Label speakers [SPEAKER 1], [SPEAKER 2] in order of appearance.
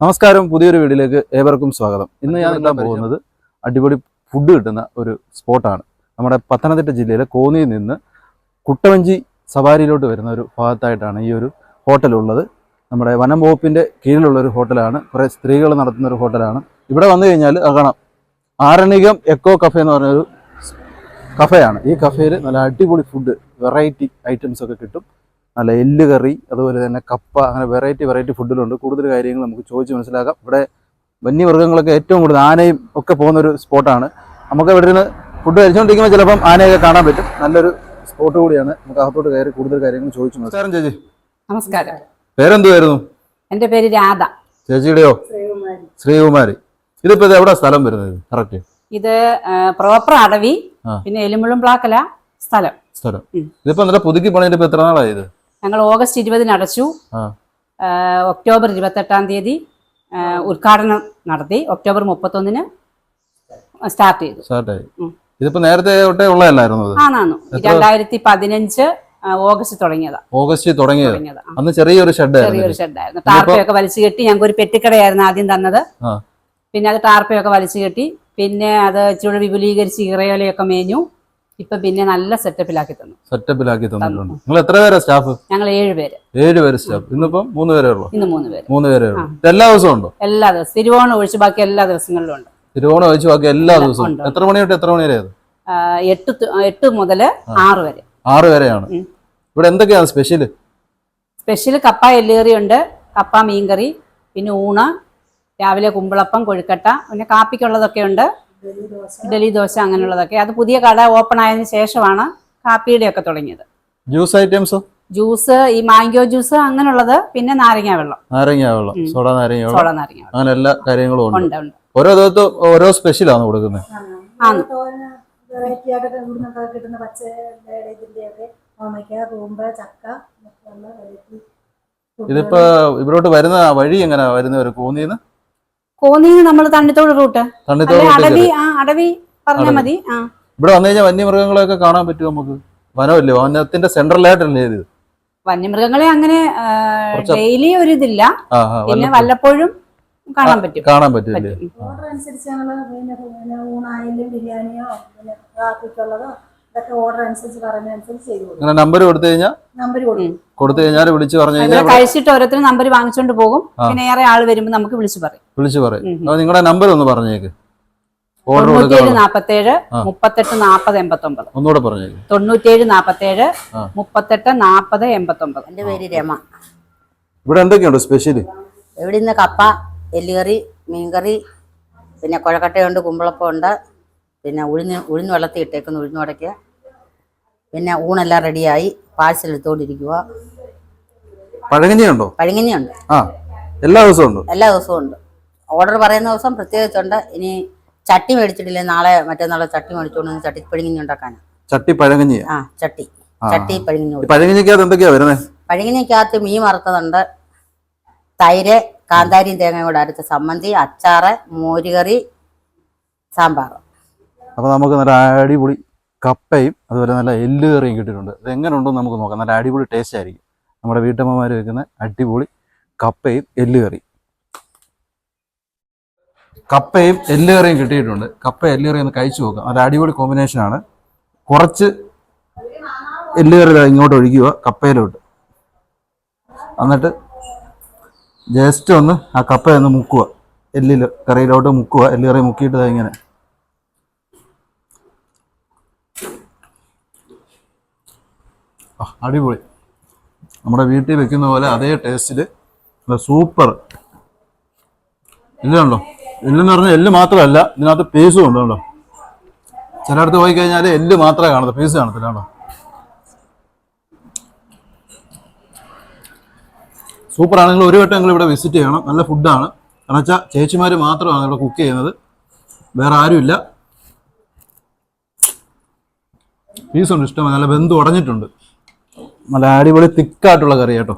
[SPEAKER 1] നമസ്കാരം പുതിയൊരു വീഡിയോയിലേക്ക് ഏവർക്കും സ്വാഗതം. ഇന്ന് ഞാൻ എത്താൻ പോകുന്നത് അടിപൊളി ഫുഡ് കിട്ടുന്ന ഒരു സ്പോട്ടാണ്. നമ്മുടെ പത്തനംതിട്ട ജില്ലയിലെ കോന്നിയിൽ നിന്ന് കുട്ടവഞ്ചി സവാരിയിലോട്ട് വരുന്ന ഒരു ഭാഗത്തായിട്ടാണ് ഈ ഒരു ഹോട്ടൽ ഉള്ളത്. നമ്മുടെ വനം വകുപ്പിന്റെ കീഴിലുള്ള ഒരു ഹോട്ടലാണ് കുറേ സ്ത്രീകൾ നടത്തുന്ന ഒരു ഹോട്ടലാണ് ഇവിടെ വന്നു കഴിഞ്ഞാൽ കാണാം. ആരണികം എക്കോ കഫേ എന്ന് പറഞ്ഞൊരു കഫേയാണ് ഈ കഫേയിൽ നല്ല അടിപൊളി ഫുഡ് വെറൈറ്റി ഐറ്റംസ് ഒക്കെ കിട്ടും. നല്ല എല്ല് കറി അതുപോലെ തന്നെ കപ്പ അങ്ങനെ വെറൈറ്റി വെറൈറ്റി ഫുഡിലുണ്ട് കൂടുതൽ കാര്യങ്ങൾ നമുക്ക് ചോദിച്ച് മനസ്സിലാക്കാം. ഇവിടെ വന്യമൃഗങ്ങളൊക്കെ ഏറ്റവും കൂടുതൽ ആനയും ഒക്കെ പോകുന്ന ഒരു സ്പോട്ടാണ്. നമുക്ക് ഇവിടെ നിന്ന് ഫുഡ് കഴിച്ചുകൊണ്ടിരിക്കുമ്പോൾ ചിലപ്പം ആനയൊക്കെ കാണാൻ പറ്റും. നല്ലൊരു സ്പോട്ട് കൂടിയാണ്. നമുക്ക് അകത്തോട്ട് കയറി കൂടുതൽ കാര്യങ്ങൾ ചോദിച്ചു നമസ്കാരം ചേച്ചി.
[SPEAKER 2] നമസ്കാരം.
[SPEAKER 1] പേരെന്തുവായിരുന്നു?
[SPEAKER 2] എന്റെ പേര് രാധ.
[SPEAKER 1] ചേച്ചിയുടെയോ? ശ്രീകുമാരി. ഇതിപ്പോ ഇത് എവിടെ സ്ഥലം വരുന്നത്? കറക്റ്റ്
[SPEAKER 2] ഇത് പ്രോപ്പർ അടവി. പിന്നെ എലുമുള്ളും പ്ലാക്കല സ്ഥലം.
[SPEAKER 1] സ്ഥലം. ഇതിപ്പോ നല്ല പുതുക്കി പണിയിട്ട് ഇപ്പൊ എത്ര നാളായി ഇത്?
[SPEAKER 2] ഞങ്ങൾ ഓഗസ്റ്റ് ഇരുപതിന് അടച്ചു. ഒക്ടോബർ ഇരുപത്തെട്ടാം തീയതി ഉദ്ഘാടനം നടത്തി. ഒക്ടോബർ മുപ്പത്തൊന്നിന് സ്റ്റാർട്ട് ചെയ്തു.
[SPEAKER 1] ഇതിപ്പോ നേരത്തെ തൊട്ടേ ഉള്ളതല്ലായിരുന്നു
[SPEAKER 2] ആണാന്നു രണ്ടായിരത്തി പതിനഞ്ച് ഓഗസ്റ്റ് തുടങ്ങിയതാ.
[SPEAKER 1] ഓഗസ്റ്റ് തുടങ്ങിയത്?
[SPEAKER 2] തുടങ്ങിയതാ.
[SPEAKER 1] അന്ന് ചെറിയൊരു ഷെഡ്
[SPEAKER 2] ചെറിയൊരു ഷെഡായിരുന്നു. ടാർപ്പയൊക്കെ വലിച്ചു കെട്ടി ഞങ്ങൾക്ക് ഒരു പെട്ടിക്കടയായിരുന്നു ആദ്യം തന്നത്. പിന്നെ അത് ടാർപ്പയൊക്കെ വലിച്ചു കെട്ടി. പിന്നെ അത് ഇച്ചിരി വിപുലീകരിച്ച് ഇറയോലയൊക്കെ മേഞ്ഞു. ഇപ്പൊ പിന്നെ നല്ല സെറ്റപ്പിലാക്കി തന്നു.
[SPEAKER 1] സെറ്റപ്പിലാക്കി തന്നിട്ടുണ്ട് നിങ്ങൾ എത്ര പേരാ സ്റ്റാഫ്
[SPEAKER 2] ഞങ്ങൾ ഏഴുപേര്
[SPEAKER 1] ഏഴ് പേര് സ്റ്റാഫ് ഇന്നിപ്പം മൂന്ന് പേരേ ഉള്ളൂ.
[SPEAKER 2] ഇന്ന് മൂന്ന് പേര്.
[SPEAKER 1] മൂന്ന് പേരേ ഉള്ളൂ. എല്ലാ ദിവസവും ഉണ്ടോ?
[SPEAKER 2] എല്ലാ ദിവസവും. തിരുവോണം ഒഴിച്ച് ബാക്കി എല്ലാ ദിവസങ്ങളിലും ഉണ്ട്.
[SPEAKER 1] തിരുവോണം ഒഴിച്ച് ബാക്കി എല്ലാ ദിവസവും. എത്ര മണി തൊട്ട് എത്ര മണി വരെ
[SPEAKER 2] എട്ട് എട്ട് മുതൽ ആറ് വരെ.
[SPEAKER 1] ആറ് വരെയാണ്. ഇവിടെ എന്തൊക്കെയാണ് സ്പെഷ്യൽ
[SPEAKER 2] സ്പെഷ്യൽ കപ്പ എല്ലുകറി ഉണ്ട്. കപ്പ മീൻകറി പിന്നെ ഊണ് രാവിലെ കുമ്പിളപ്പം കൊഴുക്കട്ട പിന്നെ കാപ്പിക്കുള്ളതൊക്കെ ഉണ്ട്. ഇഡലി ദോശ അങ്ങനെയുള്ളതൊക്കെ. അത് പുതിയ കട ഓപ്പൺ ആയതിനു ശേഷമാണ് കാപ്പിയുടെ ഒക്കെ തുടങ്ങിയത്.
[SPEAKER 1] ജ്യൂസ് ഐറ്റംസ്
[SPEAKER 2] ജ്യൂസ് ഈ മാംഗോ ജ്യൂസ് അങ്ങനെയുള്ളത് പിന്നെ നാരങ്ങ വെള്ളം.
[SPEAKER 1] നാരങ്ങ വെള്ളം സോഡ നാരങ്ങ വെള്ളം. അങ്ങനെ എല്ലാ കാര്യങ്ങളും ഉണ്ട്. ഓരോ ദിവസത്തും ഓരോ സ്പെഷ്യലാണ് കൊടുക്കുന്നത്
[SPEAKER 3] വെറൈറ്റി ഇവിടുന്നൊക്കെ കിട്ടുന്ന പച്ച ഇതിന്റെയൊക്കെ ഓമയ്ക്ക കൂമ്പ് ചക്ക
[SPEAKER 1] ഇതിപ്പോ ഇവിടോട്ട് വരുന്ന വഴി എങ്ങനെയാ ഒരു കോന്നിന്ന്
[SPEAKER 2] കോന്നിന്ന് നമ്മൾ തണ്ണിത്തോട് റൂട്ട് അടവി. ആ അടവി പറഞ്ഞാൽ മതി ആ
[SPEAKER 1] ഇവിടെ വന്നു കഴിഞ്ഞാൽ വന്യമൃഗങ്ങളെയൊക്കെ കാണാൻ പറ്റുമോ നമുക്ക് വനമല്ലേ വനത്തിന്റെ സെൻട്രലായിട്ടല്ലേ ഇത്
[SPEAKER 2] വന്യമൃഗങ്ങളെ അങ്ങനെ ഡെയിലി ഒരു ഇതില്ല പിന്നെ വല്ലപ്പോഴും കാണാൻ പറ്റും
[SPEAKER 1] കാണാൻ പറ്റില്ലേ
[SPEAKER 2] പറ്റും.
[SPEAKER 3] ഓർഡർ അനുസരിച്ച് ഞങ്ങൾ പിന്നെ പിന്നെ ഊണായാലും ബിരിയാണിയോ പിന്നെ കാപ്പിക്കുള്ളതോ ഇതൊക്കെ ഓർഡർ അനുസരിച്ച് പറയുന്ന അനുസരിച്ച് ചെയ്തു കൊടുക്കും.
[SPEAKER 1] അങ്ങനെ നമ്പർ കൊടുത്തു കഴിഞ്ഞാൽ
[SPEAKER 3] നമ്പർ കൊടുക്കും.
[SPEAKER 1] കൊടുത്തു കഴിഞ്ഞാൽ വിളിച്ച് പറഞ്ഞു
[SPEAKER 2] ഇവിടെ
[SPEAKER 1] കഴിഞ്ഞാൽ
[SPEAKER 2] കഴിച്ചിട്ട് ഓരോരുത്തരും നമ്പർ വാങ്ങിച്ചോണ്ട് പോകും. പിന്നെ ഏറെ ആൾ വരുമ്പോൾ നമുക്ക് വിളിച്ചു പറയും.
[SPEAKER 1] വിളിച്ചു പറയും.
[SPEAKER 2] ഉം.
[SPEAKER 1] നിങ്ങളുടെ നമ്പർ ഒന്ന് പറഞ്ഞേക്ക്. ഓർഡർ
[SPEAKER 2] തൊണ്ണൂറ്റേഴ്
[SPEAKER 1] കൊടുക്കാൻ
[SPEAKER 2] നാപ്പത്തേഴ്. മുപ്പത്തെട്ട് നാപ്പത് എൺപത്തൊമ്പത്.
[SPEAKER 1] ഒന്നുകൂടെ പറഞ്ഞേക്ക്.
[SPEAKER 2] തൊണ്ണൂറ്റേഴ് നാപ്പത്തേഴ്. മുപ്പത്തെട്ട് നാപ്പത് എൺപത്തൊമ്പത്.
[SPEAKER 4] എന്റെ പേര് രമ.
[SPEAKER 1] ഇവിടെ എന്തൊക്കെയുണ്ട് സ്പെഷ്യൽ
[SPEAKER 4] ഇവിടെ നിന്ന് കപ്പ എല്ലുകറി മീൻകറി പിന്നെ കുഴക്കട്ടയുണ്ട് കുമ്പളപ്പം ഉണ്ട് പിന്നെ ഉഴുന്ന് ഉഴുന്ന് വെള്ളത്തിൽ ഇട്ടേക്കുന്നു ഉഴുന്ന് വടയ്ക്ക്. പിന്നെ ഊണെല്ലാം റെഡിയായി പാഴ്സൽ എടുത്തോണ്ടിരിക്കുക
[SPEAKER 1] പഴകഞ്ഞിയുണ്ടോ
[SPEAKER 4] പഴങ്ങഞ്ഞിയുണ്ട്
[SPEAKER 1] ആ എല്ലാ ദിവസവും ഉണ്ട്.
[SPEAKER 4] എല്ലാ ദിവസവും ഉണ്ട്. ഓർഡർ പറയുന്ന ദിവസം പ്രത്യേകിച്ചുണ്ട്. ഇനി ചട്ടി മേടിച്ചിട്ടില്ലേ നാളെ മറ്റന്നാളെ ചട്ടി മേടിച്ചോണ്ട് ചട്ടി പഴുങ്ങഞ്ഞി ഉണ്ടാക്കാനാ.
[SPEAKER 1] ചട്ടി പഴകഞ്ഞി
[SPEAKER 4] ആ ചട്ടി. ചട്ടി പഴുങ്ങഞ്ഞി
[SPEAKER 1] ഈ പഴകഞ്ഞിക്കകത്ത് എന്തൊക്കെയാ വരുന്നത്
[SPEAKER 4] പഴങ്ങഞ്ഞിക്കകത്ത് മീൻ വറുത്തതുണ്ട്. തൈര് കാന്താരിയും തേങ്ങയും കൂടെ അരച്ച സമ്മന്തി അച്ചാറ് മോരുകറി സാമ്പാർ.
[SPEAKER 1] അപ്പൊ നമുക്ക് നല്ല അടിപൊളി കപ്പയും അതുപോലെ നല്ല എല്ല് കറിയും കിട്ടിയിട്ടുണ്ട്. ഇത് എങ്ങനെ ഉണ്ടെന്ന് നമുക്ക് നോക്കാം. നല്ല അടിപൊളി ടേസ്റ്റ് ആയിരിക്കും. നമ്മുടെ വീട്ടമ്മമാർ വെക്കുന്ന അടിപൊളി കപ്പയും എല്ല് കറി കപ്പയും എല്ല് കറിയും കിട്ടിയിട്ടുണ്ട്. കപ്പ എല്ല് കറി ഒന്ന് കഴിച്ചു നോക്കാം. നല്ല അടിപൊളി കോമ്പിനേഷൻ ആണ്. കുറച്ച് എല്ല് കറി ഇങ്ങോട്ട് ഒഴിക്കുക കപ്പയിലോട്ട്. എന്നിട്ട് ജസ്റ്റ് ഒന്ന് ആ കപ്പ ഒന്ന് മുക്കുക. എല്ലിൽ കറിയിലോട്ട് മുക്കുക. എല്ല് കറി മുക്കിയിട്ട് ഇങ്ങനെ. അടിപൊളി. നമ്മുടെ വീട്ടിൽ വെക്കുന്ന പോലെ അതേ ടേസ്റ്റിൽ സൂപ്പർ എല്ലുണ്ടോ എല്ലെന്ന് പറഞ്ഞാൽ എല്ല് മാത്രമല്ല ഇതിനകത്ത് പീസും ഉണ്ട് കേട്ടോ ചിലയിടത്ത് പോയി കഴിഞ്ഞാൽ എല്ല് മാത്രമേ കാണത്തു പീസ് കാണത്തില്ല കേട്ടോ സൂപ്പർ ആണെങ്കിൽ ഒരു വട്ടം നിങ്ങൾ ഇവിടെ വിസിറ്റ് ചെയ്യണം. നല്ല ഫുഡാണ് കാരണം വെച്ചാൽ ചേച്ചിമാർ മാത്രമാണ് ഇവിടെ കുക്ക് ചെയ്യുന്നത്. വേറെ ആരുമില്ല. പീസുണ്ട് ഇഷ്ടമാണ് നല്ല ബന്ധു ഉടഞ്ഞിട്ടുണ്ട്. നല്ല അടിപൊളി തിക്കായിട്ടുള്ള കറി കേട്ടോ.